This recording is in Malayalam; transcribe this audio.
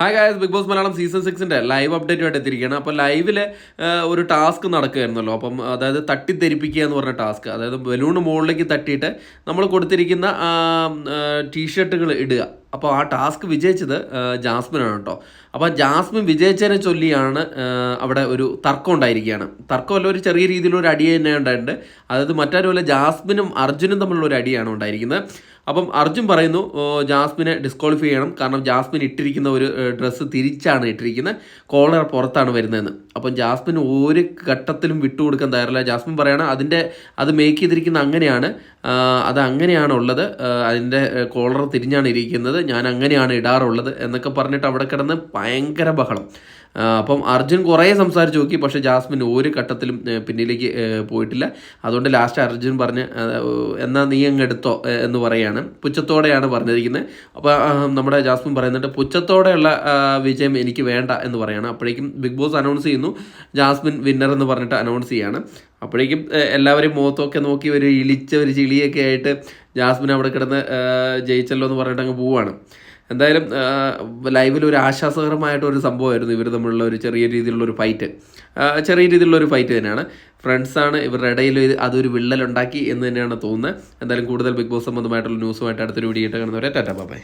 Hi guys Bigg Boss Malayalam season സിക്സിന്റെ live അപ്ഡേറ്റുമായിട്ട് എത്തിയിരിക്കുകയാണ്. അപ്പോൾ ലൈവിൽ ഒരു ടാസ്ക് നടക്കുകയായിരുന്നല്ലോ. അപ്പം അതായത് തട്ടിത്തെരിപ്പിക്കുക എന്ന് പറഞ്ഞ ടാസ്ക് അതായത് ബലൂൺ മുകളിലേക്ക് തട്ടിയിട്ട് നമ്മൾ കൊടുത്തിരിക്കുന്ന ടീഷർട്ടുകൾ ഇടുക. അപ്പോൾ ആ ടാസ്ക് വിജയിച്ചത് ജാസ്മിനാണ് കേട്ടോ. അപ്പോൾ ജാസ്മിൻ വിജയിച്ചതിനെ ചൊല്ലിയാണ് അവിടെ ഒരു തർക്കം ഉണ്ടായിരിക്കുകയാണ്. തർക്കമല്ല ഒരു ചെറിയ രീതിയിലുള്ള ഒരു അടി തന്നെ ഉണ്ടായിട്ടുണ്ട്. അതായത് മറ്റാരുമല്ല ജാസ്മിനും അർജുനും തമ്മിലുള്ള ഒരു അടിയാണ് ഉണ്ടായിരിക്കുന്നത്. അപ്പം അർജുൻ പറയുന്നു ജാസ്മിനെ ഡിസ്ക്വാളിഫൈ ചെയ്യണം. കാരണം ജാസ്മിൻ ഇട്ടിരിക്കുന്ന ഒരു ഡ്രസ്സ് തിരിച്ചാണ് ഇട്ടിരിക്കുന്നത്. കോളർ പുറത്താണ് വരുന്നതെന്ന്. അപ്പം ജാസ്മിൻ ഒരു ഘട്ടത്തിലും വിട്ടുകൊടുക്കാൻ തയ്യാറില്ല. ജാസ്മിൻ പറയണം അതിന്റെ അത് മേക്ക് ചെയ്തിരിക്കുന്ന അങ്ങനെയാണ്. അത് അങ്ങനെയാണ് ഉള്ളത് ആ, അതിന്റെ കോളർ തിരിഞ്ഞാണ് ഇരിക്കുന്നത്. ഞാൻ അങ്ങനെയാണ് ഇടാറുള്ളത്. എന്നൊക്കെ പറഞ്ഞിട്ട് അവിടെ കിടന്ന് ഭയങ്കര ബഹളം. അപ്പം അർജുൻ കുറേ സംസാരിച്ച് നോക്കി പക്ഷേ ജാസ്മിൻ ഒരു ഘട്ടത്തിലും പിന്നിലേക്ക് പോയിട്ടില്ല. അതുകൊണ്ട് ലാസ്റ്റ് അർജുൻ പറഞ്ഞ് എന്നാൽ നീ അങ്ങ് എടുത്തോ എന്ന് പറയാണ്. പുച്ഛത്തോടെയാണ് പറഞ്ഞിരിക്കുന്നത്. അപ്പോൾ നമ്മുടെ ജാസ്മിൻ പറയുന്നുണ്ട് പുച്ഛത്തോടെയുള്ള വിജയം എനിക്ക് വേണ്ട എന്ന് പറയാണ്. അപ്പോഴേക്കും ബിഗ് ബോസ് അനൗൺസ് ചെയ്യുന്നു ജാസ്മിൻ വിന്നർ എന്ന് പറഞ്ഞിട്ട് അനൗൺസ് ചെയ്യാണ്. അപ്പോഴേക്കും എല്ലാവരും മുഖത്തൊക്കെ നോക്കി ഒരു ഇളിച്ച ഒരു ചിളിയൊക്കെ ആയിട്ട് ജാസ്മിൻ അവിടെ കിടന്ന് ജയിച്ചല്ലോ എന്ന് പറഞ്ഞിട്ട് അങ്ങ് പോവാണ്. എന്തായാലും ലൈവിൽ ഒരു ആശ്വാസകരമായിട്ട് ഒരു സംഭവമായിരുന്നു ഇവർ തമ്മിലുള്ള ഒരു ചെറിയ രീതിയിലുള്ള ഒരു ഫൈറ്റ് ചെറിയ രീതിയിലുള്ള ഒരു ഫൈറ്റ് തന്നെയാണ്. ഫ്രണ്ട്സാണ് ഇവരുടെ ഇടയിൽ അതൊരു വിള്ളലുണ്ടാക്കി എന്ന് തന്നെയാണ് തോന്നുന്നത്. എന്തായാലും കൂടുതൽ ബിഗ് ബോസ് സംബന്ധമായിട്ടുള്ള ന്യൂസുമായിട്ട് അടുത്തൊരു വീഡിയോ ആയിട്ട് കാണുന്നവരെ ടാറ്റാ ബൈ